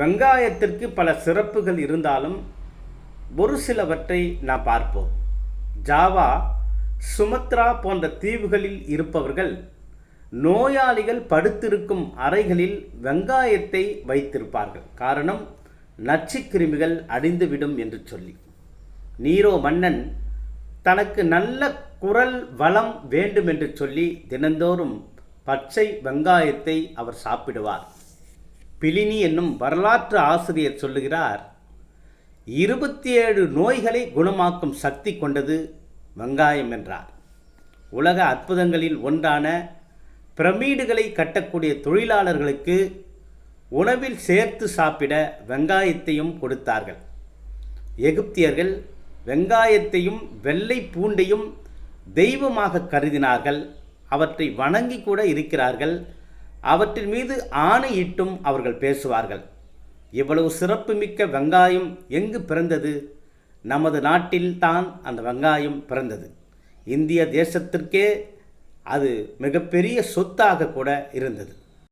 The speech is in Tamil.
வெங்காயத்திற்கு பல சிறப்புகள் இருந்தாலும் ஒரு சிலவற்றை நாம் பார்ப்போம். ஜாவா சுமத்ரா போன்ற தீவுகளில் இருப்பவர்கள் நோயாளிகள் படுத்திருக்கும் அறைகளில் வெங்காயத்தை வைத்திருப்பார்கள். காரணம் நச்சுக்கிருமிகள் அடிந்துவிடும் என்று சொல்லி. நீரோ மன்னன் தனக்கு நல்ல குரல் வளம் வேண்டும் என்று சொல்லி தினந்தோறும் பச்சை வெங்காயத்தை அவர் சாப்பிடுவார். பிலினி என்னும் வரலாற்று ஆசிரியர் சொல்லுகிறார் இருபத்தி ஏழு நோய்களை குணமாக்கும் சக்தி கொண்டது வெங்காயம் என்றார். உலக அற்புதங்களில் ஒன்றான பிரமீடுகளை கட்டக்கூடிய தொழிலாளர்களுக்கு உணவில் சேர்த்து சாப்பிட வெங்காயத்தையும் கொடுத்தார்கள். எகிப்தியர்கள் வெங்காயத்தையும் வெள்ளை பூண்டையும் தெய்வமாக கருதினார்கள். அவற்றை வணங்கி கூட இருக்கிறார்கள். அவற்றின் மீது ஆணையிட்டும் அவர்கள் பேசுவார்கள். இவ்வளவு சிறப்புமிக்க வெங்காயம் எங்கு பிறந்தது? நமது நாட்டில் தான் அந்த வெங்காயம் பிறந்தது. இந்திய தேசத்திற்கே அது மிகப்பெரிய சொத்தாக கூட இருந்தது.